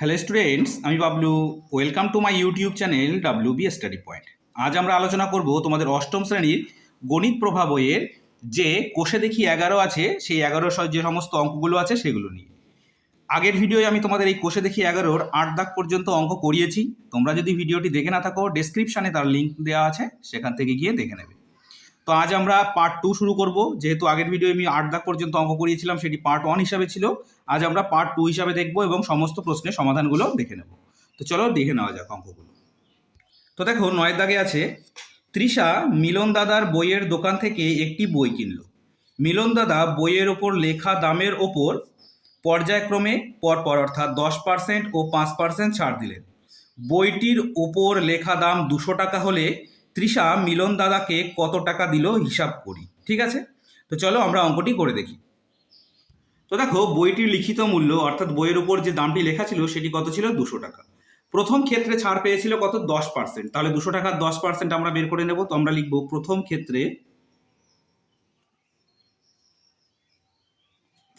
Hello students আমি Bablu. Welcome to my YouTube channel W B study point আজ আমরা আলোচনা করব তোমাদের অষ্টম শ্রেণির গণিত প্রভা বইয়ের যে কোষে দেখি এগারো আছে, সেই এগারো যে সমস্ত অঙ্কগুলো আছে, সেগুলো নিয়ে। আগের ভিডিওয়ে আমি তোমাদের এই কোষে দেখি এগারোর আট দাগ পর্যন্ত অঙ্ক করিয়েছি। তোমরা যদি ভিডিওটি দেখে না থাকো ডেসক্রিপশানে তার লিঙ্ক দেওয়া আছে, সেখান থেকে গিয়ে দেখে নেবে। তো আজ আমরা পার্ট টু শুরু করব। যেহেতু আগের ভিডিও আমি আট দাগ পর্যন্ত অঙ্ক করিয়েছিলাম, সেটি পার্ট ওয়ান হিসাবে ছিল। আজ আমরা পার্ট টু হিসাবে দেখব এবং সমস্ত প্রশ্নের সমাধানগুলো দেখে নেব। তো চলো দেখে নেওয়া যাক অঙ্কগুলো। তো দেখো, নয়ের দাগে আছে, তৃষা মিলন দাদার বইয়ের দোকান থেকে একটি বই কিনল। মিলন দাদা বইয়ের ওপর লেখা দামের ওপর পর্যায়ক্রমে পরপর অর্থাৎ দশ পার্সেন্ট ও পাঁচ পার্সেন্ট ছাড় দিলেন। বইটির ওপর লেখা দাম দুশো টাকা হলে তৃষা মিলন দাদাকে কত টাকা দিল হিসাব করি, ঠিক আছে? তো চলো আমরা অঙ্কটি করে দেখি। তো দেখো, বইটির লিখিত মূল্য, অর্থাৎ বইয়ের উপর যে দামটি লেখা ছিল, সেটি কত ছিল? দুশো টাকা। প্রথম ক্ষেত্রে ছাড় পেয়েছিল কত? দশ পার্সেন্ট তাহলে দুশো টাকার দশ পার্সেন্ট আমরা বের করে নেব। তো আমরা লিখব প্রথম ক্ষেত্রে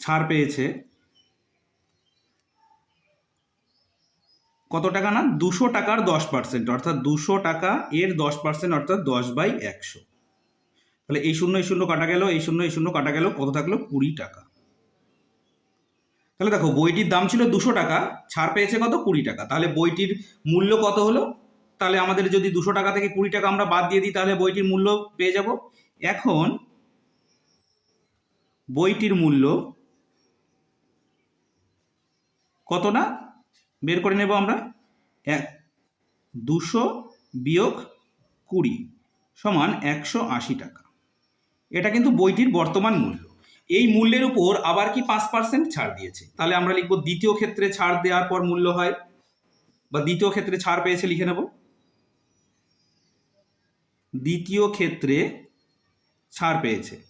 ছাড় পেয়েছে কত টাকা না? দুশো টাকার দশ পার্সেন্ট অর্থাৎ দুশো টাকা এর দশ পার্সেন্ট অর্থাৎ দশ বাই একশো। তাহলে এই শূন্য এই শূন্য কাটা গেল, এই শূন্য এই শূন্য কাটা গেল, কত থাকল? কুড়ি টাকা। তাহলে দেখো, বইটির দাম ছিল দুশো টাকা, ছাড় পেয়েছে কত? কুড়ি টাকা। তাহলে বইটির মূল্য কত হলো? তাহলে আমাদের যদি দুশো টাকা থেকে কুড়ি টাকা আমরা বাদ দিয়ে দিই, তাহলে বইটির মূল্য পেয়ে যাব। এখন বইটির মূল্য কত না? বের করে নেব আমরা। এক, দুশো বিয়োগ কুড়ি সমান একশো আশি টাকা। এটা কিন্তু বইটির বর্তমান মূল্য। এই মূল্যের উপর আবার কি পাঁচ পার্সেন্ট ছাড় দিয়েছে? তাহলে আমরা লিখব দ্বিতীয় ক্ষেত্রে ছাড় দেওয়ার পর মূল্য হয়, বা দ্বিতীয় ক্ষেত্রে ছাড় পেয়েছে লিখে নেব। দ্বিতীয় ক্ষেত্রে ছাড় পেয়েছে।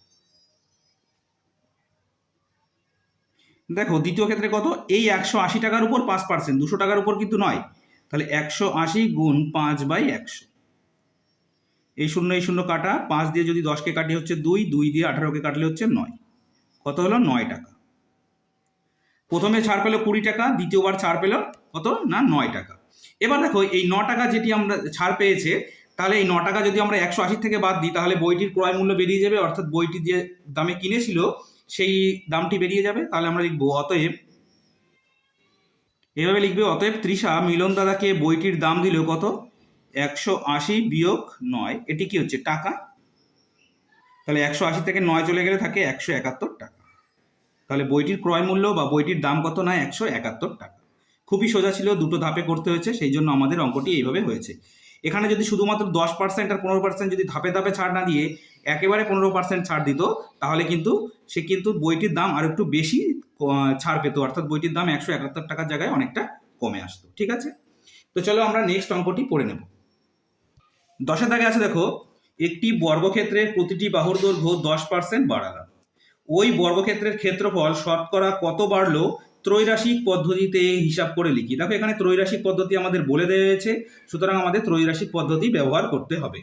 দেখো, দ্বিতীয় ক্ষেত্রে কত? এই একশো আশি টাকার উপর পাঁচ পার্সেন্ট দুশো টাকার উপর কিন্তু নয়। তাহলে একশো আশি গুণ পাঁচ বাই একশো। এই শূন্য এই শূন্য কাটা, পাঁচ দিয়ে যদি দশকে কাটি হচ্ছে দুই দুই দিয়ে আঠারোকে কাটলে হচ্ছে নয়। কত হলো? নয় টাকা। প্রথমে ছাড় পেল কুড়ি টাকা, দ্বিতীয়বার ছাড় পেল কত? না, নয় টাকা। এবার দেখো, এই ন টাকা যেটি আমরা ছাড় পেয়েছে, তাহলে এই ন টাকা যদি আমরা একশো আশি থেকে বাদ দিই, তাহলে বইটির ক্রয় মূল্য বেরিয়ে যাবে, অর্থাৎ বইটি যে দামে কিনেছিল সেই দামটি বেরিয়ে যাবে, তাহলে আমরা লিখব, অতএব এভাবে লিখবে, অতএব তৃষা মিলন দাদাকে বইটির দাম দিল কত? একশো আশি বিয়োগ নয়, এটি কি হচ্ছে টাকা? তাহলে একশো আশি থেকে নয় চলে গেলে থাকে একশো একাত্তর টাকা। তাহলে বইটির ক্রয় মূল্য বা বইটির দাম কত না, একশো একাত্তর টাকা। খুবই সোজা ছিল, দুটো ধাপে করতে হয়েছে, সেই জন্য আমাদের অঙ্কটি এইভাবে হয়েছে। এখানে যদি শুধুমাত্র দশ পার্সেন্ট আর পনেরো পার্সেন্ট যদি ধাপে ধাপে ছাড় না দিয়ে একেবারে পনেরো পার্সেন্ট ছাড় দিত, তাহলে কিন্তু সে কিন্তু বইটির দাম আর একটু বেশি ছাড় পেত। অর্থাৎ বইটির দাম একশো একাত্তর টাকার জায়গায় অনেকটা কমে আসতো। ঠিক আছে? তো চলো আমরা নেক্সট অঙ্কটি পড়ে নেব। দশের দাগে আছে, দেখো, একটি বর্গক্ষেত্রের প্রতিটি বাহুর দৈর্ঘ্য দশ পার্সেন্ট বাড়ালাম। ওই বর্গক্ষেত্রের ক্ষেত্রফল শতকরা কত বাড়লো? ত্রৈরাশিক পদ্ধতিতে হিসাব করে লিখি। দেখো, এখানে ত্রৈরাশিক পদ্ধতি আমাদের বলে দেওয়া হয়েছে সুতরাং আমাদের ত্রৈরাশিক পদ্ধতি ব্যবহার করতে হবে।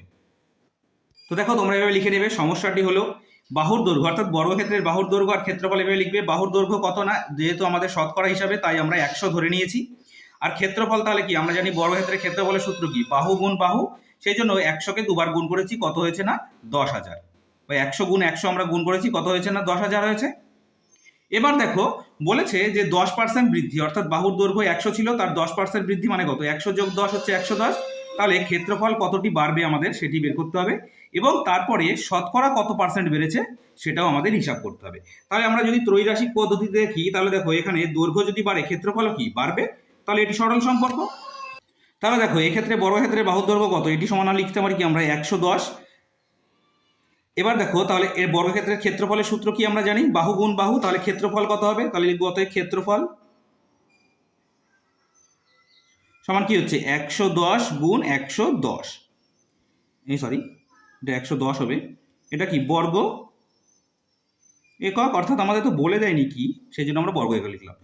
তো দেখো, তোমরা এভাবে লিখে নেবে, সমস্যাটি হলো বাহুর দৈর্ঘ্য, অর্থাৎ বর্গক্ষেত্রের বাহুর দৈর্ঘ্য আর ক্ষেত্রফল এভাবে লিখবে। বাহুর দৈর্ঘ্য কত না? যেহেতু আমাদের শতকরা হিসাবে, তাই আমরা একশো ধরে নিয়েছি। আর ক্ষেত্রফল তাহলে কি? আমরা জানি বর্গক্ষেত্রের ক্ষেত্রফলের সূত্র কি? বাহু গুণ বাহু, সেই জন্য একশোকে দুবার গুণ করেছি, কত হয়েছে না? দশ হাজার। ওই একশো গুণ একশো আমরা গুণ করেছি, কত হয়েছে না? দশ হাজার হয়েছে। এবার দেখো, বলেছে যে দশ পার্সেন্ট বৃদ্ধি, অর্থাৎ বাহুর দৈর্ঘ্য একশো ছিল, তার দশ পার্সেন্ট বৃদ্ধি মানে কত? একশো যোগ দশ হচ্ছে একশো দশ। তাহলে ক্ষেত্রফল কতটি বাড়বে আমাদের সেটি বের করতে হবে এবং তারপরে শতকরা কত পার্সেন্ট বেড়েছে সেটাও আমাদের হিসাব করতে হবে। তাহলে আমরা যদি ত্রৈরাশিক পদ্ধতিতে দেখি, তাহলে দেখো এখানে দৈর্ঘ্য যদি বাড়ে, ক্ষেত্রফল কি? বাড়বে। তাহলে এটি সরল সম্পর্ক। তাহলে দেখো, এক্ষেত্রে বড় ক্ষেত্রে বাহুর দৈর্ঘ্য কত? এটি সমান লিখতে পারি কি আমরা একশো দশ? এবার দেখো, তাহলে এর বর্গক্ষেত্রের ক্ষেত্রফলের সূত্র কি আমরা জানি? বাহু গুণ বাহু, তাহলে ক্ষেত্রফল কত হবে? তাহলে লিখব অতএব ক্ষেত্রফল। সমান কি হচ্ছে? একশো দশ গুণ একশো দশ। এই সরি এটা একশো দশ হবে। এটা কি? বর্গ একক, অর্থাৎ আমাদের তো বলে দেয়নি কি সেই জন্য আমরা বর্গ একক লিখলাম।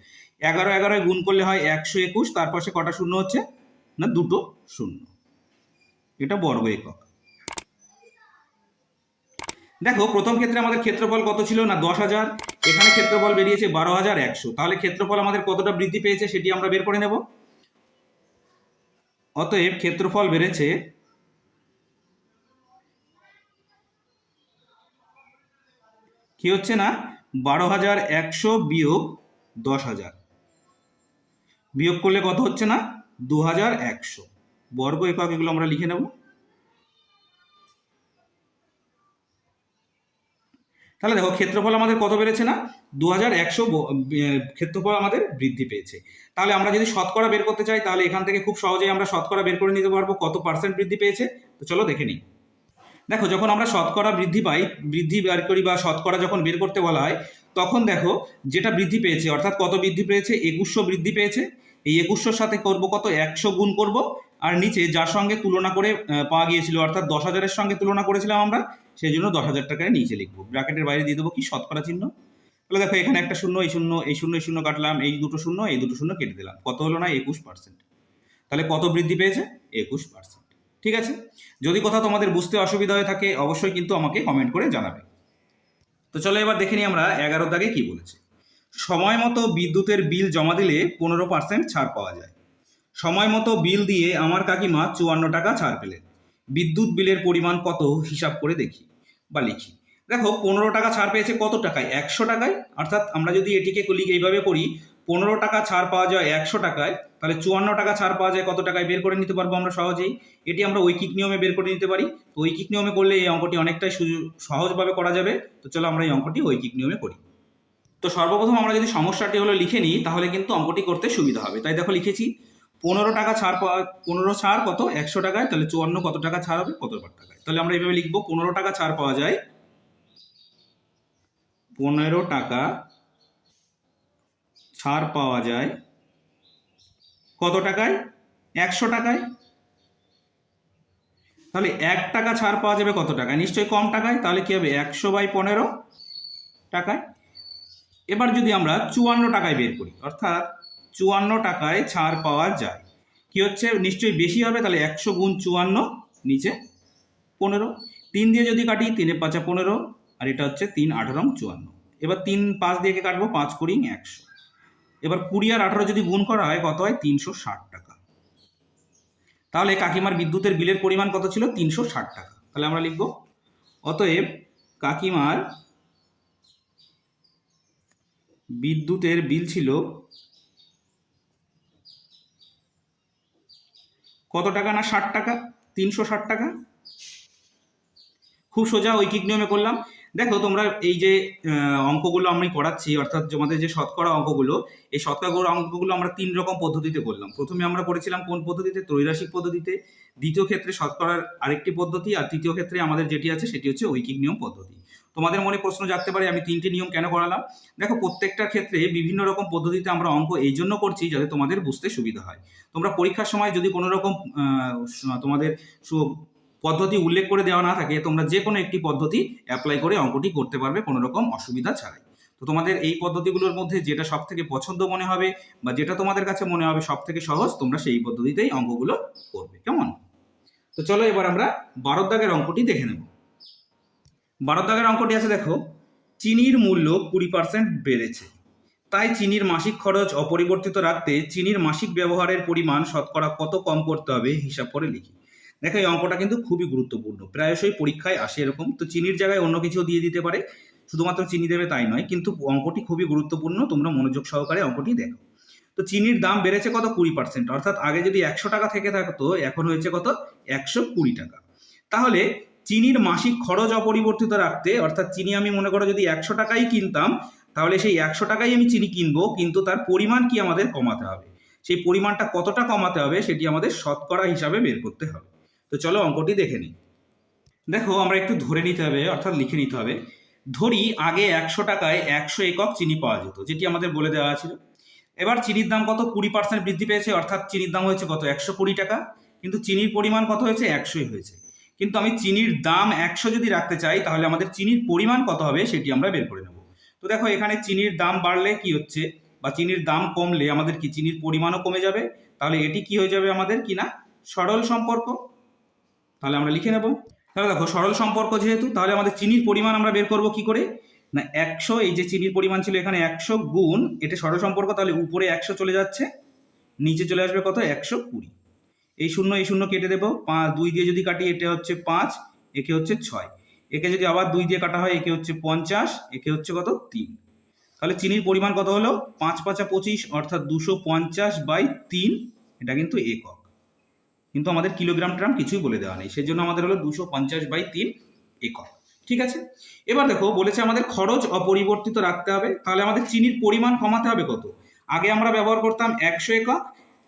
এগারো এগারোয় গুণ করলে হয় একশো একুশ তার পাশে কটা শূন্য হচ্ছে? না, দুটো শূন্য। এটা বর্গ একক। দেখো, প্রথম ক্ষেত্রে আমাদের ক্ষেত্রফল কত ছিল? না, দশ হাজার। এখানে ক্ষেত্রফল বেরিয়েছে বারো হাজার একশো। তাহলে ক্ষেত্রফল আমাদের কতটা বৃদ্ধি পেয়েছে সেটি আমরা বের করে নেব। অতএব ক্ষেত্রফল বেড়েছে কি হচ্ছে না? বারো হাজার একশো বিয়োগ দশ হাজার। বিয়োগ করলে কত হচ্ছে না? দু হাজার একশো। বর্গ একক এগুলো আমরা লিখে নেব। তাহলে দেখো ক্ষেত্রফল আমাদের কত বেড়েছে না? দু হাজার একশো ক্ষেত্রফল আমাদের বৃদ্ধি পেয়েছে। তাহলে আমরা যদি শতকরা বের করতে চাই, তাহলে এখান থেকে খুব সহজেই আমরা শতকরা বের করে নিতে পারব। কত পার্সেন্ট বৃদ্ধি পেয়েছে? তো চলো দেখে নিই। দেখো, যখন আমরা শতকরা বৃদ্ধি পাই, বৃদ্ধি বের করি বা শতকরা যখন বের করতে বলা হয়, তখন দেখো যেটা বৃদ্ধি পেয়েছে, অর্থাৎ কত বৃদ্ধি পেয়েছে? একুশশো বৃদ্ধি পেয়েছে। এই একুশশোর সাথে করব কত? একশো গুণ করব। আর নিচে যার সঙ্গে তুলনা করে পাওয়া গিয়েছিল, অর্থাৎ দশ হাজারের সঙ্গে তুলনা করেছিলাম আমরা, সেই জন্য দশ হাজার টাকায় নিচে লিখব। ব্র্যাকেটের বাইরে দিয়ে দেবো কি? শতকরা চিহ্ন। তাহলে দেখো, এখানে একটা শূন্য, এই শূন্য এই শূন্য এই শূন্য কাটলাম, এই দুটো শূন্য, এই দুটো শূন্য কেটে দিলাম। কত হলো না? একুশ পার্সেন্ট তাহলে কত বৃদ্ধি পেয়েছে? একুশ পার্সেন্ট ঠিক আছে? যদি কোথাও তোমাদের বুঝতে অসুবিধা হয়ে থাকে, অবশ্যই কিন্তু আমাকে কমেন্ট করে জানাবে। তো চলো এবার দেখে নিই আমরা এগারো দাগে কি বলেছে। সময় মতো বিদ্যুতের বিল জমা দিলে পনেরো পার্সেন্ট ছাড় পাওয়া যায়। সময় মতো বিল দিয়ে আমার কাকিমা চুয়ান্ন টাকা ছাড় পেলেন। বিদ্যুৎ বিলের পরিমাণ কত হিসাব করে দেখি বা লিখি। দেখো, পনেরো টাকা ছাড় পেয়েছে কত টাকায়? একশো টাকায়। অর্থাৎ আমরা যদি এটিকে কলি এইভাবে করি, পনেরো টাকা ছাড় পাওয়া যায় একশো টাকায়, তাহলে চুয়ান্ন টাকা ছাড় পাওয়া যায় কত টাকায় বের করে নিতে পারব আমরা সহজেই? এটি আমরা ঐকিক নিয়মে বের করে নিতে পারি। তো ঐকিক নিয়মে করলে এই অঙ্কটি অনেকটাই সহজভাবে করা যাবে। তো চলো আমরা এই অঙ্কটি ঐকিক নিয়মে করি। তো সর্বপ্রথম আমরা যদি সমস্যাটি হলো লিখে নিই, তাহলে কিন্তু অঙ্কটি করতে সুবিধা হবে। তাই দেখো, লিখেছি। পনেরো টাকা ছাড় পাওয়া, পনেরো ছাড় কত? একশো টাকায়, তাহলে চুয়ান্ন কত টাকা ছাড় হবে? কত টাকায়? তাহলে আমরা এইভাবে লিখব, পনেরো টাকা ছাড় পাওয়া যায়। পনেরো টাকা ছাড় পাওয়া যায় কত টাকায়? একশো টাকায়। তাহলে এক টাকা ছাড় পাওয়া যাবে কত টাকায়? নিশ্চয়ই কম টাকায়, তাহলে কি হবে? একশো বাই পনেরো টাকায়। এবার যদি আমরা চুয়ান্ন টাকায় বের করি, অর্থাৎ চুয়ান্ন টাকায় ছাড় পাওয়া যায়। কি হচ্ছে? নিশ্চয়ই বেশি হবে, তাহলে একশো গুণ চুয়ান্ন, নিচে পনেরো। তিন দিয়ে যদি কাটি তিনে পাঁচা পনেরো, আর এটা হচ্ছে তিন, আঠারো চুয়ান্ন। এবার তিন, পাঁচ দিয়ে কাটবো? পাঁচ কুড়ি, একশো। এবার কুড়ি আর আঠারো যদি গুণ করা হয়, কত হয়? তিনশো ষাট টাকা। তাহলে কাকিমার বিদ্যুতের বিলের পরিমাণ কত ছিল? তিনশো ষাট টাকা। তাহলে আমরা লিখব, অতএব কাকিমার বিদ্যুতের বিল ছিল কত টাকা না ষাট টাকা? তিনশো ষাট টাকা? খুব সোজা ঐকিক নিয়মে করলাম। দেখো তোমরা এই যে অঙ্কগুলো আমি করাচ্ছি, অর্থাৎ তোমাদের যে শতকরা অঙ্কগুলো, এই শতকরা অঙ্কগুলো আমরা তিন রকম পদ্ধতিতে করলাম। প্রথমে আমরা করেছিলাম কোন পদ্ধতিতে? ত্রৈরাসিক পদ্ধতিতে। দ্বিতীয় ক্ষেত্রে শতকরার আরেকটি পদ্ধতি, আর তৃতীয় ক্ষেত্রে আমাদের যেটি আছে, সেটি হচ্ছে ঐকিক নিয়ম পদ্ধতি। তোমাদের মনে প্রশ্ন জাগতে পারে, আমি তিনটি নিয়ম কেন করালাম? দেখো, প্রত্যেকটার ক্ষেত্রে বিভিন্ন রকম পদ্ধতিতে আমরা অঙ্ক এই জন্য করছি যাতে তোমাদের বুঝতে সুবিধা হয়। তোমরা পরীক্ষার সময় যদি কোনো রকম তোমাদের পদ্ধতি উল্লেখ করে দেওয়া না থাকে, তোমরা যে কোনো একটি পদ্ধতি অ্যাপ্লাই করে অঙ্কটি করতে পারবে, কোনো রকম অসুবিধা ছাড়াই। তো তোমাদের এই পদ্ধতিগুলোর মধ্যে যেটা সব থেকে পছন্দ মনে হবে বা যেটা তোমাদের কাছে মনে হবে সব থেকে সহজ, তোমরা সেই পদ্ধতিতেই অঙ্কগুলো করবে। কেমন? তো চলো এবার আমরা বারো দাগের অঙ্কটি দেখে নেব। বারো দাগের অঙ্কটি আছে, দেখো। চিনির মূল্য কুড়ি পার্সেন্ট বেড়েছে। তাই চিনির মাসিক খরচ অপরিবর্তিত রাখতে চিনির মাসিক ব্যবহারের পরিমাণ শতকরা কত কম করতে হবে, হিসাব করে লিখি। দেখো, এই অঙ্কটা কিন্তু খুবই গুরুত্বপূর্ণ। প্রায়শই পরীক্ষায় আসে এরকম। তো চিনির জায়গায় অন্য কিছু দিয়ে দিতে পারে। শুধুমাত্র চিনি দেবে তাই নয়, কিন্তু অঙ্কটি খুবই গুরুত্বপূর্ণ। তোমরা মনোযোগ সহকারে অঙ্কটি দেখো। তো চিনির দাম বেড়েছে কত? কুড়ি পার্সেন্ট অর্থাৎ আগে যদি একশো টাকা থেকে থাকতো, এখন হয়েছে কত? একশো কুড়ি টাকা। তাহলে চিনির মাসিক খরচ অপরিবর্তিত রাখতে, অর্থাৎ চিনি আমি মনে করো যদি একশো টাকাই কিনতাম, তাহলে সেই একশো টাকাই আমি চিনি কিনবো, কিন্তু তার পরিমাণ কি আমাদের কমাতে হবে? সেই পরিমাণটা কতটা কমাতে হবে সেটি আমাদের শতকরা হিসাবে বের করতে হবে। তো চলো অঙ্কটি দেখে নিই। দেখো, আমরা একটু ধরে নিতে হবে, অর্থাৎ লিখে নিতে হবে। ধরি আগে একশো টাকায় একশো একক চিনি পাওয়া যেত, যেটি আমাদের বলে দেওয়া ছিল। এবার চিনির দাম কত? কুড়ি পার্সেন্ট বৃদ্ধি পেয়েছে, অর্থাৎ চিনির দাম হয়েছে কত? একশো কুড়ি টাকা। কিন্তু চিনির পরিমাণ কত হয়েছে? একশোই হয়েছে। কিন্তু আমি চিনির দাম একশো যদি রাখতে চাই, তাহলে আমাদের চিনির পরিমাণ কত হবে সেটি আমরা বের করে নেব। তো দেখো, এখানে চিনির দাম বাড়লে কি হচ্ছে? বা চিনির দাম কমলে আমাদের কি চিনির পরিমাণও কমে যাবে? তাহলে এটি কি হয়ে যাবে আমাদের কি না? সরল সম্পর্ক। তাহলে আমরা লিখে নেব। তাহলে দেখো, সরল সম্পর্ক যেহেতু, তাহলে আমাদের চিনির পরিমাণ আমরা বের করব কি করে? না, একশো, এই যে চিনির পরিমাণ ছিল এখানে একশো গুণ, এটা সরল সম্পর্ক, তাহলে উপরে একশো চলে যাচ্ছে, নিচে চলে আসবে কত? একশো কুড়ি। এই শূন্য এই শূন্য কেটে দেবো। পাঁচ দুই দিয়ে যদি কাটি এটা হচ্ছে পাঁচ, একে হচ্ছে ছয়। একে যদি আবার দুই দিয়ে কাটা হয়, একে হচ্ছে পঞ্চাশ, একে হচ্ছে কত? তিন। তাহলে চিনির পরিমাণ কত হলো? পাঁচ পাঁচা পঁচিশ, অর্থাৎ দুশো পঞ্চাশ বাই তিন, এটা কিন্তু একক। কিন্তু আমাদের কিলোগ্রাম ট্রাম কিছুই বলে দেওয়া নেই। সেই জন্য আমাদের হলো দুশো পঞ্চাশ বাই তিন একক। ঠিক আছে? এবার দেখো, বলেছে আমাদের খরচ অপরিবর্তিত রাখতে হবে। তাহলে আমাদের চিনির পরিমাণ কমাতে হবে কত? আগে আমরা ব্যবহার করতাম একশো একক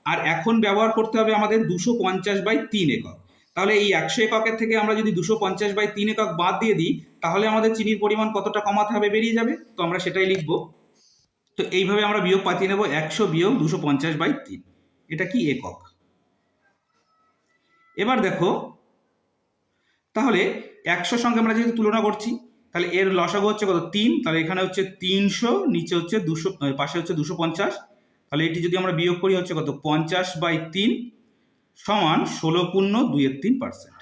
আর এখন ব্যবহার করতে হবে আমাদের দুশো পঞ্চাশ বাই তিন একক। তাহলে এই একশো এককের থেকে আমরা যদি দুশো পঞ্চাশ বাই তিন একক বাদ দিয়ে দিই, তাহলে আমাদের চিনির পরিমাণ কতটা কমাতে হবে বেরিয়ে যাবে? তো আমরা সেটাই লিখব। তো এইভাবে আমরা বিয়োগ পাঠিয়ে নেব, একশো বিয়োগ দুশো পঞ্চাশ বাই তিন। এটা কি একক? এবার দেখো, তাহলে একশোর সঙ্গে আমরা যেহেতু তুলনা করছি, তাহলে এর লসাগু হচ্ছে কত? তিন। তাহলে এখানে হচ্ছে তিনশো, নিচে হচ্ছে দুশো, পাশে হচ্ছে দুশো পঞ্চাশ। তাহলে এটি যদি আমরা বিয়োগ করি হচ্ছে কত? পঞ্চাশ বাই তিন সমান ষোলো পূর্ণ দুইয়ের তিন পার্সেন্ট।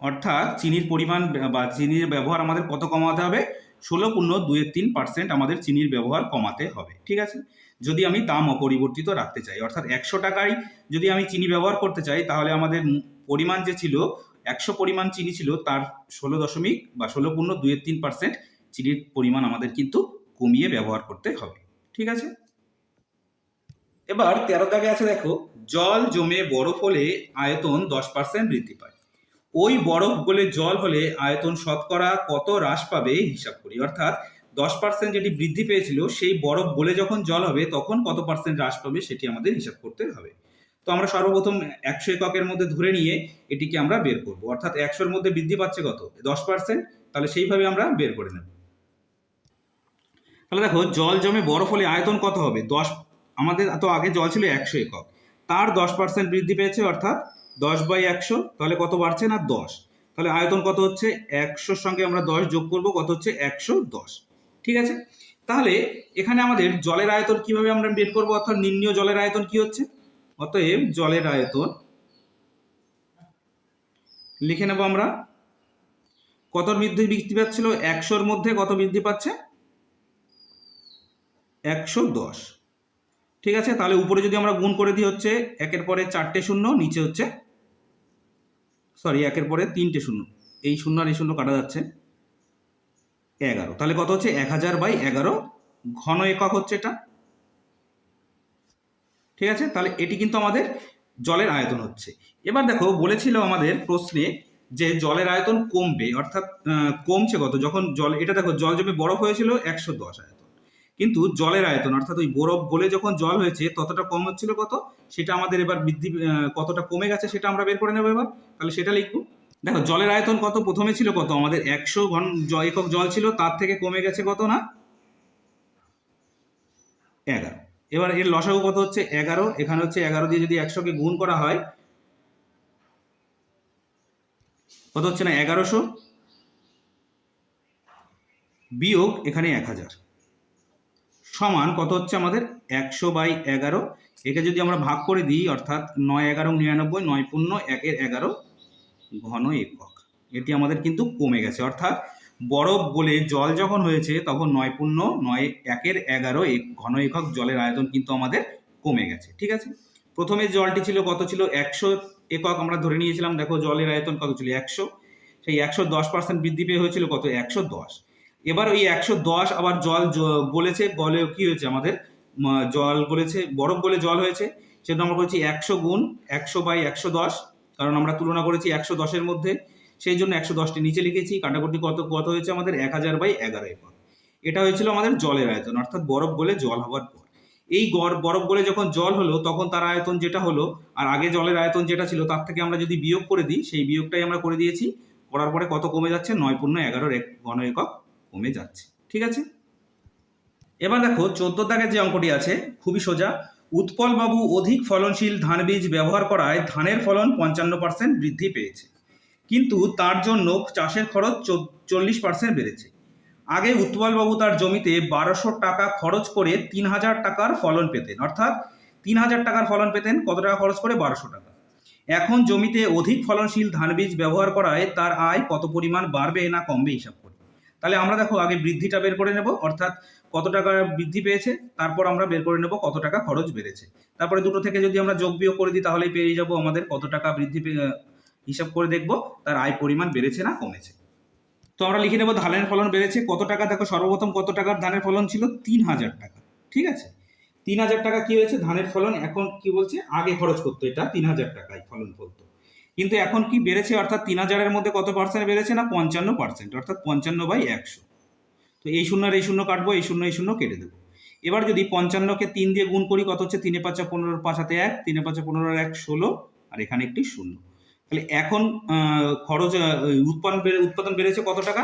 অর্থাৎ চিনির পরিমাণ বা চিনির ব্যবহার আমাদের কত কমাতে হবে? ষোলো পূর্ণ দুইয়ের তিন পার্সেন্ট আমাদের চিনির ব্যবহার কমাতে হবে, ঠিক আছে? যদি আমি দাম অপরিবর্তিত রাখতে চাই, অর্থাৎ একশো টাকায় যদি আমি চিনি ব্যবহার করতে চাই, তাহলে আমাদের পরিমাণ যে ছিল, একশো পরিমাণ চিনি ছিল, তার ষোলো দশমিক বা ষোলো পূর্ণ দুইয়ের তিন পার্সেন্ট চিনির পরিমাণ আমাদের কিন্তু কমিয়ে ব্যবহার করতে হবে, ঠিক আছে? এবার তেরো দাগে আছে দেখো, জল জমে বরফ হলে আয়তন দশ পার্সেন্ট বৃদ্ধি পায়। ওই বরফ গলে জল হলে আয়তন শতকরা কত হ্রাস পাবে হিসাব করি। অর্থাৎ দশ পার্সেন্ট যেটি বৃদ্ধি পেয়েছিল, সেই বরফ গলে যখন জল হবে, তখন কত পার্সেন্ট হ্রাস পাবে সেটি আমাদের হিসাব করতে হবে। তো আমরা সর্বপ্রথম একশো এককের মধ্যে ধরে নিয়ে এটিকে আমরা বের করব। অর্থাৎ একশোর মধ্যে বৃদ্ধি পাচ্ছে কত? দশ পার্সেন্ট তাহলে সেইভাবে আমরা বের করে নেব। তাহলে দেখো, জল জমে বরফ হলে আয়তন কত হবে? দশ আমাদের তো আগে জল ছিল একশো একক। তার দশ পার্সেন্ট বৃদ্ধি পেয়েছে অর্থাৎ দশ বাই একশো, তাহলে কত বাড়ছে না? দশ। তাহলে আয়তন কত হচ্ছে? একশোর সঙ্গে আমরা দশ যোগ করব, কত হচ্ছে? একশো দশ। ঠিক আছে? তাহলে এখানে আমাদের জলের আয়তন কীভাবে আমরা বের করব? অর্থাৎ নিম্নীয় জলের আয়তন কি হচ্ছে? অতএব জলের আয়তন লিখে নেব আমরা। কত বৃদ্ধি বৃদ্ধি পাচ্ছিল? একশোর মধ্যে কত বৃদ্ধি পাচ্ছে? একশো দশ। ঠিক আছে? তাহলে উপরে যদি আমরা গুণ করে দিই হচ্ছে একের পরে চারটে শূন্য, নিচে হচ্ছে সরি একের পরে তিনটে শূন্য। এই শূন্য আর এই শূন্য কাটা যাচ্ছে এগারো। তাহলে কত হচ্ছে? এক হাজার বাই এগারো ঘন একক হচ্ছে এটা। ঠিক আছে? তাহলে এটি কিন্তু আমাদের জলের আয়তন হচ্ছে। এবার দেখো, বলেছিল আমাদের প্রশ্নে যে জলের আয়তন কমবে, অর্থাৎ কমছে কত? যখন জল, এটা দেখো, জল জমে বরফ হয়েছিল একশো দশ আয়তন। কিন্তু জলের আয়তন, অর্থাৎ ওই বরফ গলে যখন জল হয়েছে, ততটা কম হচ্ছিল কত? সেটা আমাদের এবার বৃদ্ধি কতটা কমে গেছে সেটা আমরা বের করে নেব এবার। তাহলে সেটা লিখব। দেখো, জলের আয়তন কত? প্রথমে ছিল কত? আমাদের একশো ঘন একক জল ছিল, তার থেকে কমে গেছে কত না? এগারো। এবার এর লসাগু কত হচ্ছে? এগারো। এখানে হচ্ছে এগারো দিয়ে যদি একশোকে গুণ করা হয়, কত হচ্ছে না? এগারোশো বিয়োগ এখানে এক হাজার। সমান কত হচ্ছে আমাদের? একশো বাই এগারো। একে যদি আমরা ভাগ করে দিই, অর্থাৎ নয় এগারো নিরানব্বই, নয় পূর্ণ একের এগারো ঘন একক। এটি আমাদের কিন্তু কমে গেছে। অর্থাৎ বরফ বলে জল যখন হয়েছে, তখন নয় পূর্ণ নয় একের এগারো ঘন একক জলের আয়তন কিন্তু আমাদের কমে গেছে। ঠিক আছে? প্রথমে জলটি ছিল কত ছিল? একশো একক আমরা ধরে নিয়েছিলাম। দেখো জলের আয়তন কত ছিল? একশো। সেই একশো দশ পার্সেন্ট বৃদ্ধি পেয়ে হয়েছিল কত? একশো দশ। এবার ওই একশো দশ আবার জল বলেছে বলে কি হয়েছে আমাদের? জল বলেছে বরফ বলে জল হয়েছে সেটা আমরা বলছি একশো গুণ, একশো বাই একশো দশ, কারণ আমরা তুলনা করেছি একশো দশের মধ্যে, সেই জন্য একশো দশটি নিচে লিখেছি, কাটাকুটি কত কত হয়েছে আমাদের? এক হাজার বাই এগারো একক এটা হয়েছিল আমাদের জলের আয়তন, অর্থাৎ বরফ বলে জল হওয়ার পর। এই গড়, বরফ বলে যখন জল হলো, তখন তার আয়তন যেটা হলো, আর আগে জলের আয়তন যেটা ছিল, তার থেকে আমরা যদি বিয়োগ করে দিই, সেই বিয়োগটাই আমরা করে দিয়েছি, করার পরে কত কমে যাচ্ছে? নয় পূর্ণ এগারোর এক ঘন একক কমে যাচ্ছে, ঠিক আছে? এবার দেখো, চোদ্দ দাগের যে অঙ্কটি আছে, খুবই সোজা। উৎপল বাবু অধিক ফলনশীল ধান বীজ ব্যবহার করায় ধানের ফলন পঞ্চান্ন পার্সেন্ট বৃদ্ধি পেয়েছে। কিন্তু তার জন্য চাষের খরচ চল্লিশ পার্সেন্ট বেড়েছে। আগে উৎপলবাবু তার জমিতে বারোশো টাকা খরচ করে তিন হাজার টাকার ফলন পেতেন। অর্থাৎ তিন হাজার টাকার ফলন পেতেন, কত টাকা খরচ করে? বারোশো টাকা। এখন জমিতে অধিক ফলনশীল ধান বীজ ব্যবহার করায় তার আয় কত পরিমাণ বাড়বে না কমবে হিসাব করি? তাহলে আমরা দেখো আগে বৃদ্ধিটা বের করে নেব, অর্থাৎ কত টাকা বৃদ্ধি পেয়েছে, তারপর আমরা বের করে নেব কত টাকা খরচ বেড়েছে। তারপরে দুটো থেকে যদি আমরা যোগ বিয়োগ করে দিই, তাহলেই পেয়ে যাব আমাদের কত টাকা বৃদ্ধি হিসাব করে দেখব, তার আয় পরিমাণ বেড়েছে না কমেছে। তো আমরা লিখে নেব ধানের ফলন বেড়েছে, কত টাকা? দেখো সর্বপ্রথম কত টাকার ধানের ফলন ছিল? তিন হাজার টাকা, ঠিক আছে? তিন হাজার টাকা কি হয়েছে? ধানের ফলন, এখন কি বলছে? আগে খরচ করতো এটা, তিন হাজার টাকায় ফলন ফলতো। কিন্তু এখন কি বেড়েছে? অর্থাৎ তিন হাজারের মধ্যে কত পার্সেন্ট বেড়েছে না পঞ্চান্ন পার্সেন্ট অর্থাৎ পঞ্চান্ন বাই একশো। তো এই শূন্য আর এই শূন্য কাটবো, এই শূন্য এই শূন্য কেটে দেবো। এবার যদি পঞ্চান্নকে তিন দিয়ে গুণ করি, কত হচ্ছে? তিনে পাঁচা পনেরো, পাঁচ হাতে এক, তিনে পাঁচা পনেরো এক ষোলো, আর এখানে একটি শূন্য। তাহলে এখন খরচ উৎপাদন বেড়ে, উৎপাদন বেড়েছে কত টাকা?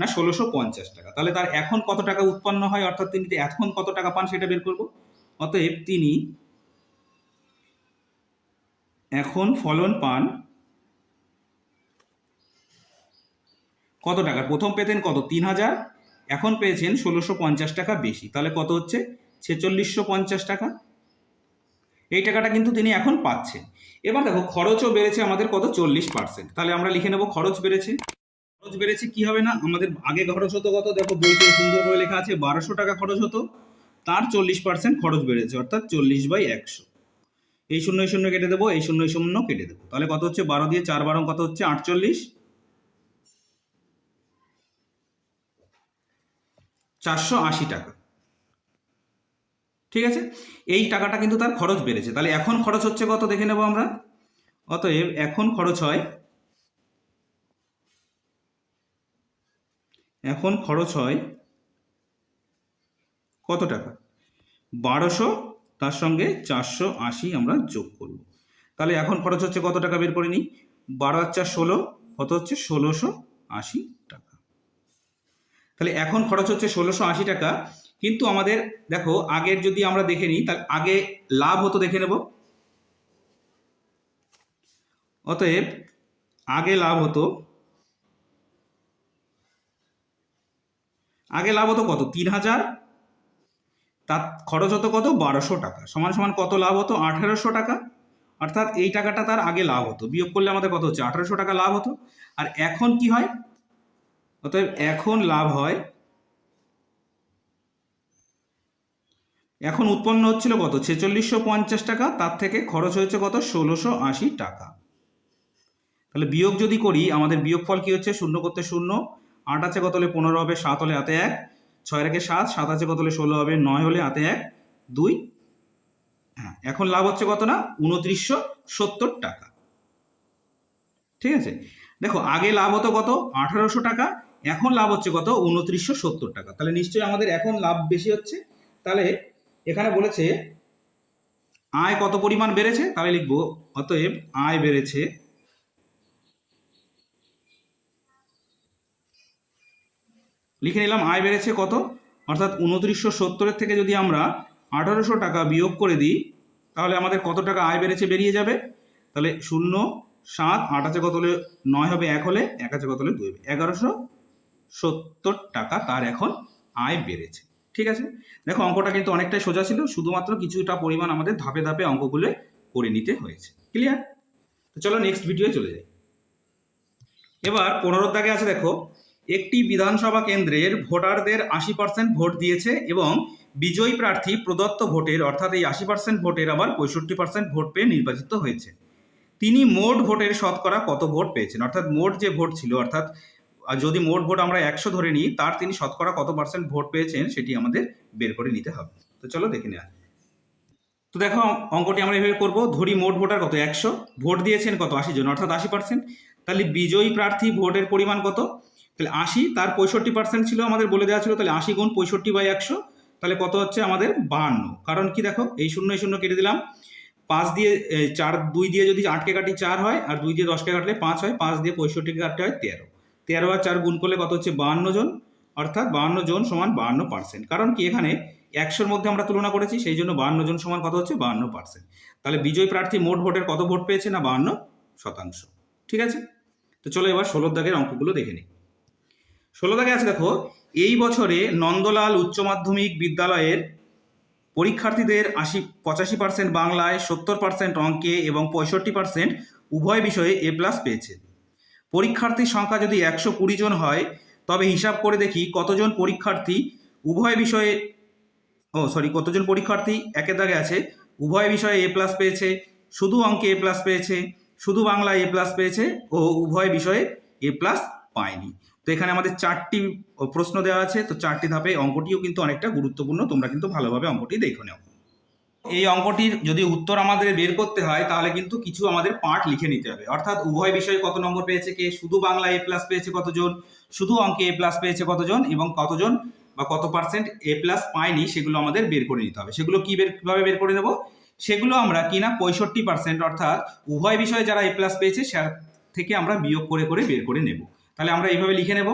না, ষোলোশো পঞ্চাশ টাকা। তাহলে তার এখন কত টাকা উৎপন্ন হয়? অর্থাৎ তিনি এখন কত টাকা পান সেটা বের করব। অতএব তিনি এখন ফলন পান কত টাকা? প্রথম পেতেন কত? তিন হাজার। এখন পেয়েছেন ষোলোশো পঞ্চাশ টাকা বেশি। তাহলে কত হচ্ছে? ছেচল্লিশশো পঞ্চাশ টাকা। এই টাকাটা কিন্তু তিনি এখন পাচ্ছেন। এবার দেখো, খরচও বেড়েছে আমাদের কত? চল্লিশ পার্সেন্ট। তাহলে আমরা লিখে নেব, খরচ বেড়েছে। খরচ বেড়েছে কি হবে না? আমাদের আগে খরচ হতো কত? দেখো, বইতে সুন্দর করে লেখা আছে, বারোশো টাকা খরচ হতো। তার চল্লিশ পার্সেন্ট খরচ বেড়েছে, অর্থাৎ চল্লিশ বাই একশো। এই শূন্য শূন্য কেটে দেবো, এই শূন্য শূন্য কেটে দেবো। তাহলে কত হচ্ছে? বারো দিয়ে চার বারো কত হচ্ছে? আটচল্লিশ। চারশো আশি টাকা। ঠিক আছে? এই টাকাটা কিন্তু তার খরচ বেড়েছে। তাহলে এখন খরচ হচ্ছে কত দেখে নেব আমরা। অতএব এখন খরচ হয়, এখন খরচ হয় কত টাকা? বারোশো, তার সঙ্গে চারশো আশি আমরা যোগ করব। তাহলে এখন খরচ হচ্ছে কত টাকা বের করে নিই? বারো আর চার ষোলো, কত হচ্ছে? ষোলোশো আশি টাকা। তাহলে এখন খরচ হচ্ছে ষোলোশো আশি টাকা। কিন্তু আমাদের, দেখো, আগের যদি আমরা দেখে নিই তার আগে লাভ হতো দেখে নেব। অতএব, আগে লাভ হতো, আগে লাভ হতো কত? তিন হাজার। তার খরচ হতো কত? বারোশো টাকা। সমান সমান কত লাভ হতো? আঠেরোশো টাকা। অর্থাৎ এই টাকাটা তার আগে লাভ হতো। বিয়োগ করলে আমাদের কত হচ্ছে? আঠেরোশো টাকা লাভ হতো। আর এখন কি হয়? অতএব এখন লাভ হয়, এখন উৎপন্ন হচ্ছিল কত? ছেচল্লিশশো পঞ্চাশ টাকা, তার থেকে খরচ হয়েছে কত? ষোলোশো আশি টাকা। তাহলে বিয়োগ যদি করি, আমাদের বিয়োগফল কি হচ্ছে? শূন্য করতে শূন্য, আট আছে কত হলে পনেরো হবে, সাত হলে হাতে এক, ছয় রেখে সাত সাত আছে কত হলে ষোলো হবে, নয় হলে হাতে এক, দুই হ্যাঁ এখন লাভ হচ্ছে কত না? উনত্রিশশো সত্তর টাকা। ঠিক আছে? দেখো, আগে লাভ হতো কত? আঠারোশো টাকা এখন লাভ হচ্ছে কত? উনত্রিশশো সত্তর টাকা। তাহলে নিশ্চয়ই আমাদের এখন লাভ বেশি হচ্ছে। তাহলে এখানে বলেছে, আয় কত পরিমাণ বেড়েছে? তাহলে লিখব, অতএব আয় বেড়েছে লিখে নিলাম, আয় বেড়েছে কত? অর্থাৎ উনত্রিশশো সত্তরের থেকে যদি আমরা আঠারোশো টাকা বিয়োগ করে দিই, তাহলে আমাদের কত টাকা আয় বেড়েছে বেরিয়ে যাবে? তাহলে শূন্য, সাত, আট আছে কত হলে নয় হবে, এক হলে এক আছে কত হলে দুই হবে। এগারোশো সত্তর টাকা তার এখন আয় বেড়েছে। ঠিক আছে? দেখো, অঙ্কটা কিন্তু অনেকটাই সোজা ছিল। শুধুমাত্র কিছুটা পরিমাণ আমাদের ধাপে ধাপে অঙ্কগুলো করে নিতে হয়েছে। ক্লিয়ার তো চলো নেক্সট ভিডিও চলে যাই। এবার পনেরো দাগে আছে দেখো, একটি বিধানসভা কেন্দ্রের ভোটারদের আশি পার্সেন্ট ভোট দিয়েছে এবং বিজয়ী প্রার্থী প্রদত্ত ভোটের, অর্থাৎ এই আশি পার্সেন্ট ভোটের আবার পঁয়ষট্টি পার্সেন্ট ভোট পেয়ে নির্বাচিত হয়েছে। তিনি মোট ভোটের শতকরা কত ভোট পেয়েছেন? অর্থাৎ মোট যে ভোট ছিল, অর্থাৎ আর যদি মোট ভোট আমরা একশো ধরে নিই, তার তিনি শতকরা কত পার্সেন্ট ভোট পেয়েছেন সেটি আমাদের বের করে নিতে হবে। তো চলো দেখে নেওয়া তো দেখো, অঙ্কটি আমরা এভাবে করব। ধরি মোট ভোটার কত? একশো। ভোট দিয়েছেন কত? আশি জন, অর্থাৎ আশি পার্সেন্ট তাহলে বিজয়ী প্রার্থী ভোটের পরিমাণ কত? তাহলে আশি, তার পঁয়ষট্টি পার্সেন্ট ছিল আমাদের বলে দেওয়া ছিল, তাহলে আশি গুণ পঁয়ষট্টি বাই একশো। তাহলে কত হচ্ছে? আমাদের বাহান্ন। কারণ কি দেখো, এই শূন্য শূন্য কেটে দিলাম। পাঁচ দিয়ে চার, দুই দিয়ে যদি আটকে কাটি চার হয়, আর দুই দিয়ে দশকে কাটলে পাঁচ হয়, পাঁচ দিয়ে পঁয়ষট্টিকে কাটতে হয় তেরো। তেরো আর চার গুণ করলে কত হচ্ছে? বাহান্ন জন। অর্থাৎ বাহান্ন জন সমান বাহান্ন পার্সেন্ট কারণ কি? এখানে একশোর মধ্যে আমরা তুলনা করেছি, সেই জন্য বাহান্ন জন সমান কত হচ্ছে? বাহান্ন পার্সেন্ট তাহলে বিজয় প্রার্থী মোট ভোটের কত ভোট পেয়েছে না বাহান্ন? শতাংশ। ঠিক আছে? তো চলো এবার ষোলোর দাগের অঙ্কগুলো দেখে নিই। ষোলো দাগে আছে, দেখো, এই বছরে নন্দলাল উচ্চ মাধ্যমিক বিদ্যালয়ের পরীক্ষার্থীদের আশি, পঁচাশি পার্সেন্ট বাংলায়, সত্তর পার্সেন্ট অঙ্কে এবং পঁয়ষট্টি পার্সেন্ট উভয় বিষয়ে এ প্লাস পেয়েছে। পরীক্ষার্থীর সংখ্যা যদি একশো কুড়ি জন হয়, তবে হিসাব করে দেখি কতজন পরীক্ষার্থী উভয় বিষয়ে, ও সরি কতজন পরীক্ষার্থী একের দাগে আছে, উভয় বিষয়ে এ প্লাস পেয়েছে, শুধু অঙ্কে এ প্লাস পেয়েছে, শুধু বাংলায় এ প্লাস পেয়েছে, ও উভয় বিষয়ে এ প্লাস পায়নি। তো এখানে আমাদের চারটি প্রশ্ন দেওয়া আছে, তো চারটি ধাপে অঙ্কটিও কিন্তু অনেকটা গুরুত্বপূর্ণ, তোমরা কিন্তু ভালোভাবে অঙ্কটি দেখে নাও। এই অঙ্কটির যদি উত্তর আমাদের বের করতে হয়, তাহলে কিন্তু কিছু আমাদের পার্ট লিখে নিতে হবে। অর্থাৎ উভয় বিষয়ে কত নম্বর পেয়েছে কে? শুধু বাংলা এ প্লাস পেয়েছে কতজন? শুধু অঙ্কে এ প্লাস পেয়েছে কতজন? এবং কতজন বা কত পার্সেন্ট এ প্লাস পায়নি, সেগুলো আমাদের বের করে নিতে হবে। সেগুলো কি বের, কীভাবে বের করে নেব? সেগুলো আমরা কিনা পঁয়ষট্টি পার্সেন্ট অর্থাৎ উভয় বিষয়ে যারা এ প্লাস পেয়েছে, সে থেকে আমরা বিয়োগ করে করে বের করে নেব। তাহলে আমরা এইভাবে লিখে নেব।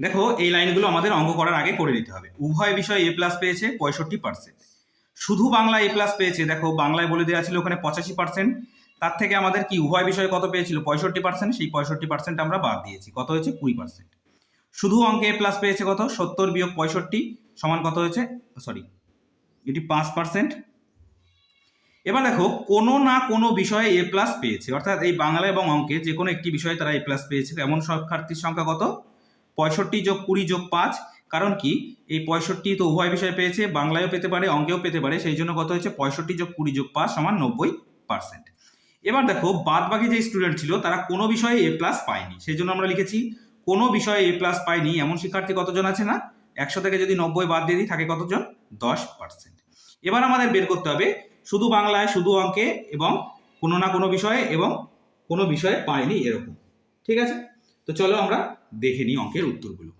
দেখো, এই লাইনগুলো আমাদের অঙ্ক করার আগে করে নিতে হবে। উভয় বিষয়ে এ প্লাস পেয়েছে, পঁয়ষট্টি পার্সেন্ট শুধু বাংলা এ প্লাস পেয়েছে। দেখো, বাংলায় বলে দেওয়া ছিল ওখানে পঁচাশি পার্সেন্ট তার থেকে আমাদের কি, উভয় বিষয়ে কত পেয়েছিল? পঁয়ষট্টি পার্সেন্ট সেই পঁয়ষট্টি পার্সেন্ট আমরা বাদ দিয়েছি। কত হয়েছে? কুড়ি পার্সেন্ট শুধু অঙ্কে এ প্লাস পেয়েছে কত? সত্তর বিয়োগ পঁয়ষট্টি সমান কত হয়েছে? সরি এটি পাঁচ পার্সেন্ট এবার দেখো, কোনো না কোনো বিষয়ে এ প্লাস পেয়েছে। অর্থাৎ এই বাংলা এবং অঙ্কে যে কোনো একটি বিষয়ে তারা এ প্লাস পেয়েছে। এমন শিক্ষার্থীর সংখ্যা কত? পঁয়ষট্টি যোগ কুড়ি যোগ পাঁচ। কারণ কি? এই পঁয়ষট্টি তো উভয় বিষয়ে পেয়েছে, বাংলায়ও পেতে পারে, অঙ্কেও পেতে পারে, সেই জন্য কত হয়েছে? পঁয়ষট্টি যোগ কুড়ি যোগ পাঁচ সমান নব্বই পার্সেন্ট এবার দেখো বাদ বাকি যে স্টুডেন্ট ছিল, তারা কোনো বিষয়ে এ প্লাস পায়নি। সেই জন্য আমরা লিখেছি, কোনো বিষয়ে এ প্লাস পায়নি, এমন শিক্ষার্থী কতজন আছে না? একশো থেকে যদি নব্বই বাদ দিয়ে দিই, থাকে কতজন? দশ পার্সেন্ট এবার আমাদের বের করতে হবে, শুধু বাংলায়, শুধু অঙ্কে এবং কোনো না কোনো বিষয়ে এবং কোনো বিষয়ে পায়নি এরকম। ঠিক আছে? তো চলো আমরা দেখে নিই অঙ্কের উত্তরগুলো।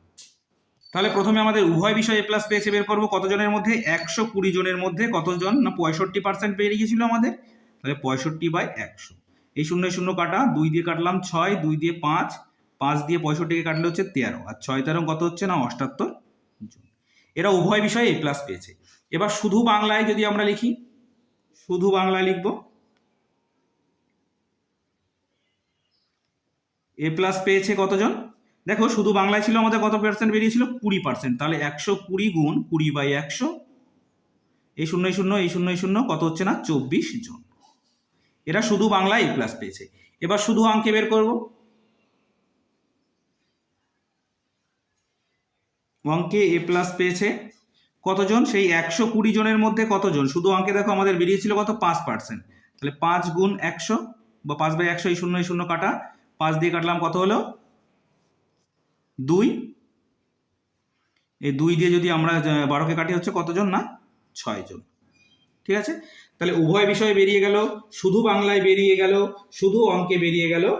তাহলে প্রথমে আমাদের উভয় বিষয়ে প্লাস পেয়েছে বের করব। কতজনের মধ্যে? একশো কুড়ি জনের মধ্যে কতজন? না, পঁয়ষট্টি পার্সেন্ট পেয়ে গিয়েছিল আমাদের? তাহলে পঁয়ষট্টি বাই একশো। এই শূন্য শূন্য কাটা, দুই দিয়ে কাটলাম ছয়, দুই দিয়ে পাঁচ পাঁচ দিয়ে পঁয়ষট্টিকে কাটলে হচ্ছে তেরো। আর ছয় তেরো কত হচ্ছে না? অষ্টাত্তর জন। এরা উভয় বিষয়ে এ প্লাস পেয়েছে। এবার শুধু বাংলায় যদি আমরা লিখি, শুধু বাংলায় লিখব। এ প্লাস পেয়েছে কতজন? দেখো শুধু বাংলায় ছিল আমাদের কত পার্সেন্ট বেরিয়েছিল? কুড়ি পার্সেন্ট তাহলে একশো কুড়ি গুণ কুড়ি বাই একশো এই শূন্য শূন্য এই শূন্য শূন্য, কত হচ্ছে না? চব্বিশ জন। এরা শুধু বাংলায় এ প্লাস পেয়েছে। এবার শুধু অঙ্কে বের করব। অঙ্কে এ প্লাস পেয়েছে কতজন? সেই একশো কুড়ি জনের মধ্যে কতজন? শুধু অঙ্কে দেখো আমাদের বেরিয়েছিল কত? পাঁচ পার্সেন্ট তাহলে পাঁচ গুণ একশো বা পাঁচ বাই একশো এই শূন্য শূন্য কাটা। পাঁচ দিয়ে কাটলাম কত হলো? দুই। এই দুই দিয়ে যদি আমরা বারোকে কাটি হচ্ছে কতজন না? ছয় জন ঠিক আছে? তাহলে উভয় বিষয়ে বেরিয়ে গেল, শুধু বাংলায় বেরিয়ে গেল, শুধু অঙ্কে বেরিয়ে গেল।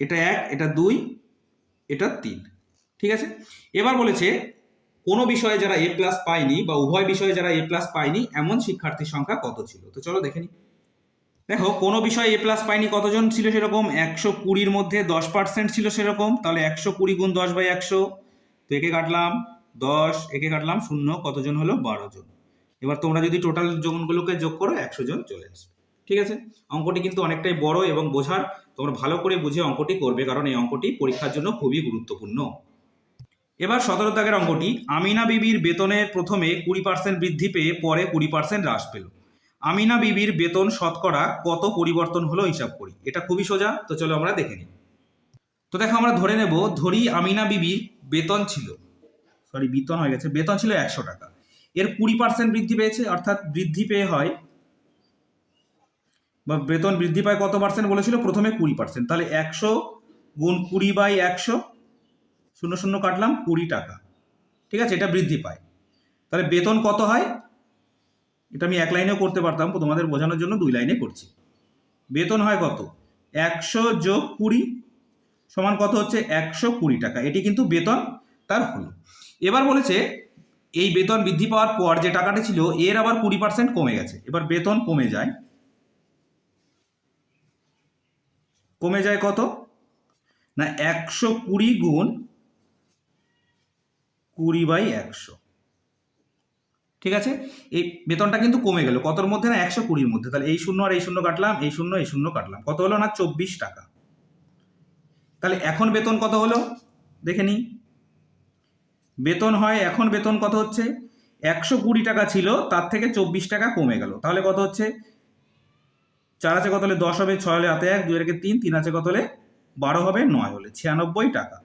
এটা এক, এটা দুই, এটা তিন। ঠিক আছে? এবার বলেছে, কোনো বিষয়ে যারা এ প্লাস পায়নি বা উভয় বিষয়ে যারা এ প্লাস পায়নি, এমন শিক্ষার্থীর সংখ্যা কত ছিল? তো চলো দেখে নিই দেখো, কোনো বিষয়ে এ প্লাস পায়নি, কতজন ছিল সেরকম? একশো কুড়ির মধ্যে দশ পার্সেন্ট ছিল সেরকম, তাহলে একশো কুড়ি গুণ দশ বাই একশো, তো একে কাটলাম দশ, একে কাটলাম শূন্য, কতজন হলো? বারো জন। এবার তোমরা যদি টোটাল জনগুলোকে যোগ করো, একশো জন চলে আসবে। ঠিক আছে? অঙ্কটি কিন্তু অনেকটাই বড় এবং বোঝার, তোমরা ভালো করে বুঝে অঙ্কটি করবে, কারণ এই অঙ্কটি পরীক্ষার জন্য খুবই গুরুত্বপূর্ণ। এবার সতেরো দাগের অঙ্কটি, আমিনা বিবির বেতনের প্রথমে কুড়ি পার্সেন্ট বৃদ্ধি পেয়ে পরে কুড়ি পার্সেন্ট হ্রাস পেল। আমিনা বিবির বেতন শতকরা কত পরিবর্তন হলো হিসাব করি। এটা খুবই সোজা, তো চলো আমরা দেখে নিই। তো দেখো, আমরা ধরে নেব, ধরি আমিনা বিবির বেতন ছিল। সরি, বেতন হয়ে গেছে। বেতন ছিল একশো টাকা। এর কুড়ি পার্সেন্ট বৃদ্ধি পেয়েছে, অর্থাৎ বৃদ্ধি পেয়ে হয়, বা বেতন বৃদ্ধি পায় কত পার্সেন্ট বলেছিল? প্রথমে কুড়ি পার্সেন্ট তাহলে একশো গুণ কুড়ি বাই একশো, শূন্য শূন্য কাটলাম কুড়ি টাকা। ঠিক আছে, এটা বৃদ্ধি পায়। তাহলে বেতন কত হয়? এটা আমি এক লাইনেও করতে পারতাম তোমাদের বোঝানোর জন্য দুই লাইনে করছি। বেতন হয় কত? একশো যোগ কুড়ি সমান কত হচ্ছে? একশো কুড়ি টাকা। এটি কিন্তু বেতন, তার হলো। এবার বলেছে, এই বেতন বৃদ্ধি পাওয়ার পর যে টাকাটা ছিল, এর আবার কুড়ি পার্সেন্ট কমে গেছে। এবার বেতন কমে যায়। কমে যায় কত? না, একশো কুড়ি গুণ কুড়ি বাই একশো। ঠিক আছে? এই বেতনটা কিন্তু কমে গেল। কতর মধ্যে না? একশো কুড়ির মধ্যে। তাহলে এই শূন্য আর এই শূন্য কাটলাম, এই শূন্য এই শূন্য কাটলাম। কত হলো না? চব্বিশ টাকা। তাহলে এখন বেতন কত হলো? দেখে নিই। বেতন হয়, এখন বেতন কত হচ্ছে? একশো কুড়ি টাকা ছিল, তার থেকে চব্বিশ টাকা কমে গেল। তাহলে কত হচ্ছে? চার আছে কত হলে দশ হবে, ছয় হলে হাতে এক, দুই রেখে তিন তিন আছে কত হলে বারো হবে, নয় হলে ছিয়ানব্বই টাকা।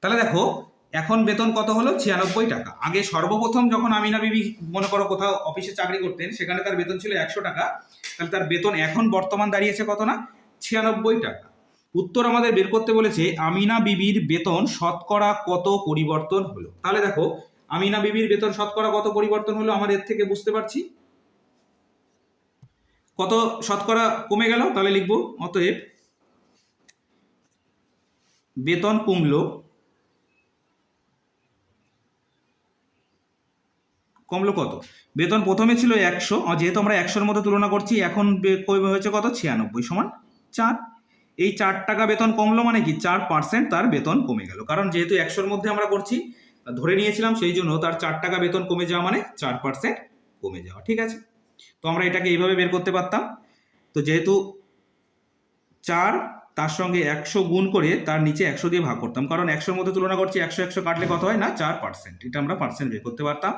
তাহলে দেখো এখন বেতন কত হলো? ছিয়ানব্বই টাকা। আগে সর্বপ্রথম যখন আমিনা বিবি, মনে করো কোথাও অফিসে চাকরি করতেন, সেখানে তার বেতন ছিল একশো টাকা। তাহলে তার বেতন এখন বর্তমান দাঁড়িয়েছে কত না? ছিয়ানব্বই টাকা। উত্তর আমাদের বের করতে বলেছে, আমিনা বিবির বেতন শতকরা কত পরিবর্তন হলো? তাহলে দেখো, আমিনা বিবির বেতন শতকরা কত পরিবর্তন হলো আমাদের থেকে বুঝতে পারছি। কত শতকরা কমে গেল? তাহলে লিখব, অতএব বেতন কমলো কমলো কত? বেতন প্রথমে ছিল একশো যেহেতু আমরা একশোর মধ্যে তুলনা করছি, এখন কমে হয়েছে কত? ছিয়ানব্বই সমান চার। এই চার টাকা বেতন কমলো মানে কি? চার পার্সেন্ট তার বেতন কমে গেল। কারণ যেহেতু একশোর মধ্যে আমরা করছি ধরে নিয়েছিলাম, সেই জন্য তার চার টাকা বেতন কমে যাওয়া মানে চার পার্সেন্ট কমে যাওয়া। ঠিক আছে? তো আমরা এটাকে এইভাবে বের করতে পারতাম। তো যেহেতু চার, তার সঙ্গে একশো গুণ করে তার নিচে একশো দিয়ে ভাগ করতাম। কারণ একশোর মধ্যে তুলনা করছি, একশো একশো কাটলে কত হয়? না, চার পার্সেন্ট এটা আমরা পার্সেন্ট বের করতে পারতাম।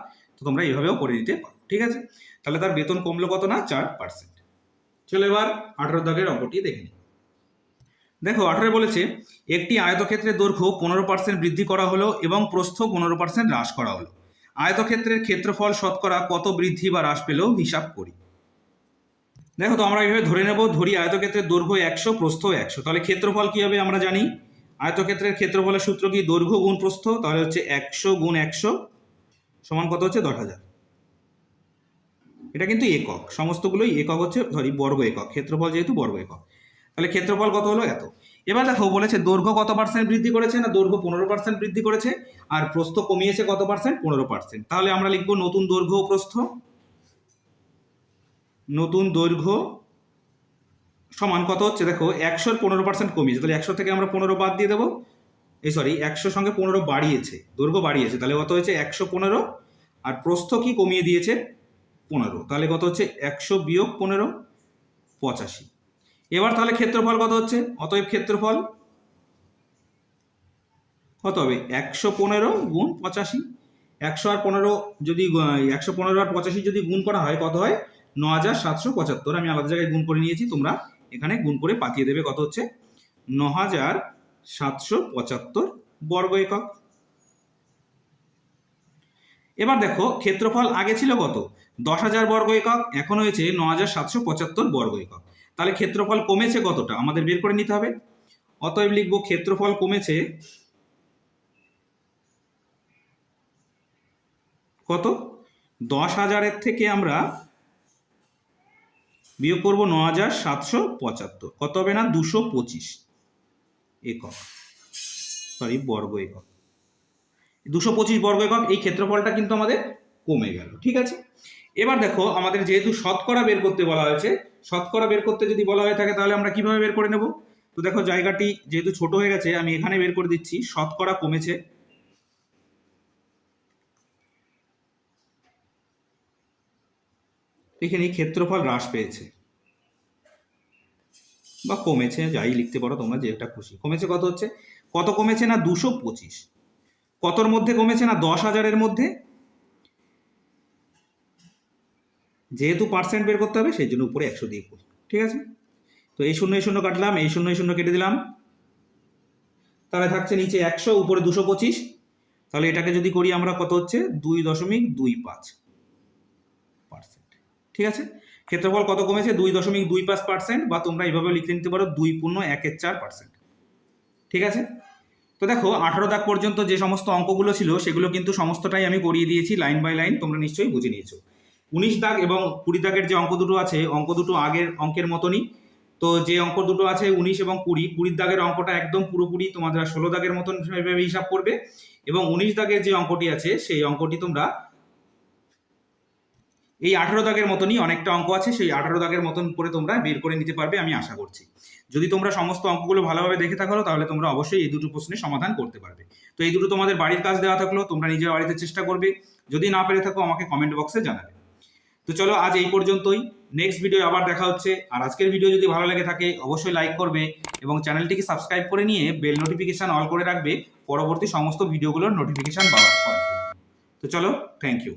তোমরা এইভাবেও করে দিতে পারো, ঠিক আছে? তাহলে তার বেতন কমলো কত না? চার পার্সেন্ট চলো এবার আঠারো দাগের অঙ্কটি দেখে নিই। দেখো আঠারো বলেছে, একটি আয়তক্ষেত্রের দৈর্ঘ্য পনেরো পার্সেন্ট বৃদ্ধি করা হলো এবং প্রস্থ পনেরো পার্সেন্ট হ্রাস করা হলো। আয়তক্ষেত্রের ক্ষেত্রফল শতকরা কত বৃদ্ধি বা হ্রাস পেলেও হিসাব করি। দেখো, তো আমরা এইভাবে ধরে নেব, ধরি আয়তক্ষেত্রের দৈর্ঘ্য একশো, প্রস্থ একশো। তাহলে ক্ষেত্রফল কি হবে আমরা জানি? আয়তক্ষেত্রের ক্ষেত্রফলের সূত্র কি? দৈর্ঘ্য গুণ প্রস্থ, তাহলে হচ্ছে একশো গুণ একশো সমান কত হচ্ছে? দশ হাজার। এটা কিন্তু একক। সমস্তগুলোই একক হচ্ছে সরি বর্গ একক। ক্ষেত্রফল যেহেতু বর্গ একক। তাহলে ক্ষেত্রফল কত হলো? এত। এবার দেখো, বলেছে দৈর্ঘ্য কত পার্সেন্ট বৃদ্ধি করেছে না দৈর্ঘ্য পনেরো পার্সেন্ট বৃদ্ধি করেছে? আর প্রস্থ কমিয়েছে কত পার্সেন্ট পনেরো পার্সেন্ট তাহলে আমরা লিখব নতুন দৈর্ঘ্য প্রস্থ। নতুন দৈর্ঘ্য সমান কত হচ্ছে? দেখো, একশোর পনেরো পার্সেন্ট কমিয়েছে। তাহলে একশো থেকে আমরা পনেরো বাদ দিয়ে দেবো। এই সরি একশো সঙ্গে পনেরো বাড়িয়েছে, দৈর্ঘ্য বাড়িয়েছে, তাহলে কত হয়েছে? একশো পনেরো, আর প্রস্থ কি কমিয়ে দিয়েছে? পনেরো, তাহলে কত হচ্ছে? একশো বিয়োগ পনেরো, পঁচাশি। এবার তাহলে ক্ষেত্রফল কত হচ্ছে? অতএব ক্ষেত্রফল কত হবে? একশো পনেরো গুণ পঁচাশি। একশো আর পনেরো যদি, একশো পনেরো আর পঁচাশি যদি গুণ করা হয়, কত হয়? ন হাজার সাতশো পঁচাত্তর। আমি আলাদা জায়গায় গুণ করে নিয়েছি, তোমরা এখানে গুণ করে পাঠিয়ে দেবে কত হচ্ছে? ন হাজার সাতশো পঁচাত্তর বর্গ একক। এবার দেখো, ক্ষেত্রফল আগে ছিল কত? দশ হাজার বর্গ একক, এখন হয়েছে ন হাজার সাতশো পঁচাত্তর বর্গ একক। তাহলে ক্ষেত্রফল কমেছে কতটা? আমাদের বের করে নিতে হবে। অতএব লিখব ক্ষেত্রফল কমেছে কত? দশ হাজারের থেকে আমরা বিয়োগ করব ন হাজার সাতশো পঁচাত্তর। কত হবে না? দুশো পঁচিশ। একক। সরি বর্গ একক। দুশো পঁচিশ বর্গ একক, এই ক্ষেত্রফলটা কিন্তু আমাদের কমে গেল, ঠিক আছে? এবার দেখো, আমাদের যেহেতু শতকরা বের করতে বলা হয়েছে, শতকরা বের করতে যদি বলা হয়ে থাকে, তাহলে আমরা কীভাবে বের করে নেব? তো দেখো, জায়গাটি যেহেতু ছোট হয়ে গেছে, আমি এখানে বের করে দিচ্ছি, শতকরা কমেছে। এখানে ক্ষেত্রফল হ্রাস পেয়েছে। বা কমেছে, যাই লিখতে পারো তোমরা যেটা খুশি। কমেছে কত হচ্ছে? কত কমেছে না দুশো পঁচিশ? কতর মধ্যে কমেছে না দশ হাজারের মধ্যে? যেহেতু পার্সেন্ট বের করতে হবে, সেই জন্য উপরে একশো দিয়ে করি। ঠিক আছে? তো এই শূন্য এই শূন্য কাটলাম, এই শূন্য এই শূন্য কেটে দিলাম। তাহলে থাকছে নিচে একশো, উপরে দুশো পঁচিশ। তাহলে এটাকে যদি করি আমরা কত হচ্ছে? দুই দশমিক দুই পাঁচ পার্সেন্ট ঠিক আছে? ক্ষেত্রফল কত কমেছে? দুই দশমিক দুই পাঁচ পার্সেন্ট বা তোমরা এইভাবে লিখে নিতে পারো, দুই পূর্ণ একের চার পার্সেন্ট ঠিক আছে? তো দেখো, আঠারো দাগ পর্যন্ত যে সমস্ত অঙ্কগুলো ছিল, সেগুলো কিন্তু সমস্তটাই আমি করিয়ে দিয়েছি, লাইন বাই লাইন, তোমরা নিশ্চয়ই বুঝে নিয়েছো। উনিশ দাগ এবং কুড়ি দাগের যে অঙ্ক দুটো আছে, অঙ্ক দুটো আগের অঙ্কের মতনই। তো যে অঙ্ক দুটো আছে, উনিশ এবং কুড়ি, কুড়ির দাগের অঙ্কটা একদম পুরোপুরি তোমাদের ষোলো দাগের মতন হিসাব করবে। এবং উনিশ দাগের যে অঙ্কটি আছে, সেই অঙ্কটি তোমরা এই আঠারো দাগের মতনই অনেকটা অঙ্ক আছে, সেই আঠারো দাগের মতন করে তোমরা বের করে নিতে পারবে, আমি আশা করছি। যদি তোমরা সমস্ত অঙ্কগুলো ভালোভাবে দেখে থাকো তাহলে তোমরা অবশ্যই এই দুটো প্রশ্নের সমাধান করতে পারবে। তো এই দুটো তোমাদের বাড়ির কাজ দেওয়া থাকল, তোমরা নিজের বাড়িতে চেষ্টা করবে। যদি না পেরে থাকো আমাকে কমেন্ট বক্সে জানাবে। তো চলো আজ এই পর্যন্তই। নেক্সট ভিডিও আবার দেখা হচ্ছে। আর আজকের ভিডিও যদি ভালো লেগে থাকে, অবশ্যই লাইক করবে এবং চ্যানেলটিকে সাবস্ক্রাইব করে নিয়ে বেল নোটিফিকেশান অল করে রাখবে। পরবর্তী সমস্ত ভিডিওগুলোর নোটিফিকেশান পাওয়ার তো চলো থ্যাংক ইউ